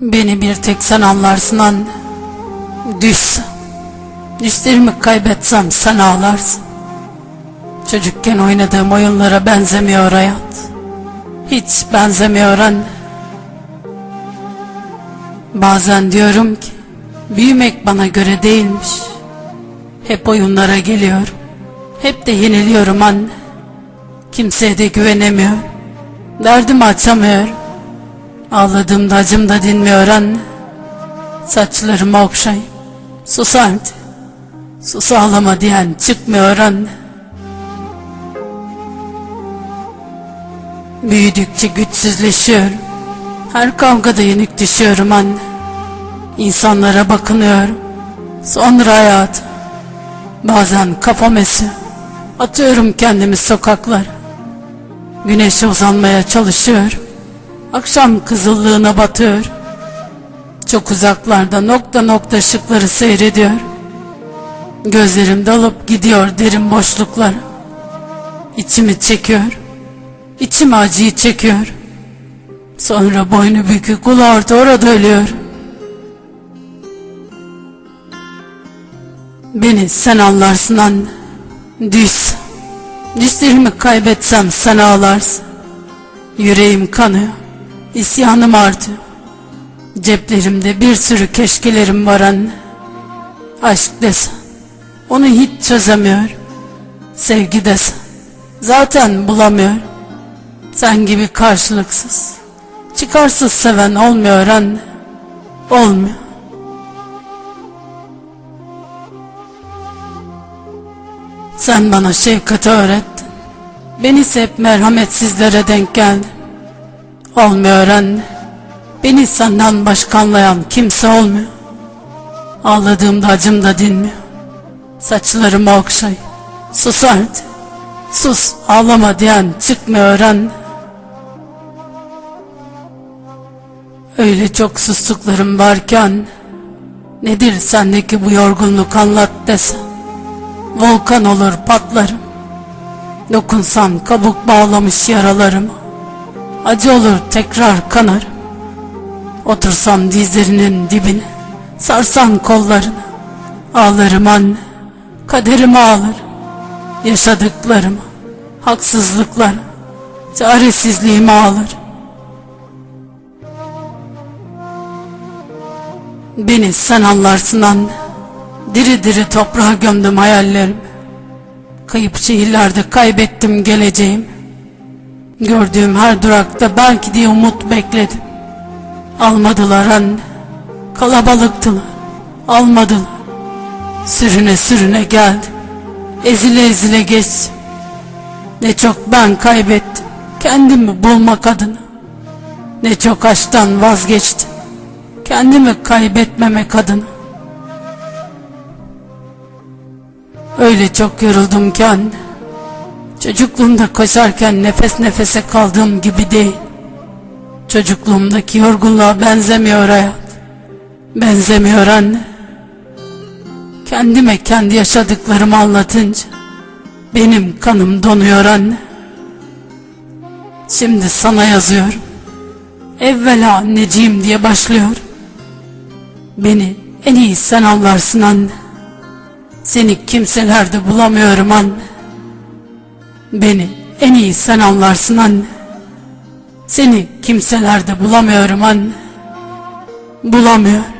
Beni bir tek sen anlarsın anne. Düşsem, düşlerimi kaybetsem sen ağlarsın. Çocukken oynadığım oyunlara benzemiyor hayat. Hiç benzemiyor anne. Bazen diyorum ki, büyümek bana göre değilmiş. Hep oyunlara geliyorum. Hep de yeniliyorum anne. Kimseye de güvenemiyorum. Derdimi açamıyorum. Ağladığımda acım da dinmiyor anne. Saçlarımı okşayıp sus artık. Sus ağlama diyen çıkmıyor anne. Büyüdükçe güçsüzleşiyorum. Her kavgada yenik düşüyorum anne. İnsanlara bakınıyorum. Sonra hayat. Bazen kafam esiyor. Atıyorum kendimi sokaklara. Güneşe uzanmaya çalışıyorum. Akşam kızıllığına batıyorum. Çok uzaklarda nokta nokta ışıkları seyrediyorum. Gözlerim dalıp gidiyor derin boşluklara. İçimi çekiyor. İçim acıyı çekiyor. Sonra boynu bükük ulu orta orada ölüyorum. Beni sen anlarsın anne. Düz. Dişlerimi kaybetsem sen ağlarsın. Yüreğim kanıyor. İsyanım artıyor. Ceplerimde bir sürü keşkelerim var anne. Aşk desen. Onu hiç çözemiyorum. Sevgi desen. Zaten bulamıyorum. Sen gibi karşılıksız. Çıkarsız seven olmuyor anne. Olmuyor. Sen bana şefkati öğrettin. Beni ise hep merhametsizlere denk geldi. Olmuyor anne. Beni senden başka anlayan kimse olmuyor. Ağladığımda acım da dinmiyor. Saçlarımı okşayıp sus artık. Sus ağlama diyen çıkmıyor anne. Öyle çok sustuklarım varken nedir sendeki bu yorgunluk anlat desem. Volkan olur patlarım. Dokunsam kabuk bağlamış yaralarıma. Acı olur tekrar kanarım. Otursam dizlerinin dibine. Sarsan kollarına. Ağlarım anne. Kaderime ağlarım. Yaşadıklarıma. Haksızlıklara. Çaresizliğime ağlarım. Beni sen anlarsın anne. Diri diri toprağa gömdüm hayallerimi. Kayıp şehirlerde kaybettim geleceğimi. Gördüğüm her durakta belki diye umut bekledim. Almadılar anne. Kalabalıktılar. Almadılar. Sürüne sürüne geldim. Ezile ezile geçtim. Ne çok ben kaybettim. Kendimi bulmak adına. Ne çok aşktan vazgeçtim. Kendimi kaybetmemek adına. Öyle çok yoruldum ki anne. Çocukluğumda koşarken nefes nefese kaldığım gibi değil. Çocukluğumdaki yorgunluğa benzemiyor hayat. Benzemiyor anne. Kendime kendi yaşadıklarımı anlatınca benim kanım donuyor anne. Şimdi sana yazıyorum. Evvela anneciğim diye başlıyorum. Beni en iyi sen anlarsın anne. Seni kimselerde bulamıyorum anne. Beni en iyi sen anlarsın anne. Seni kimselerde bulamıyorum anne. Bulamıyorum.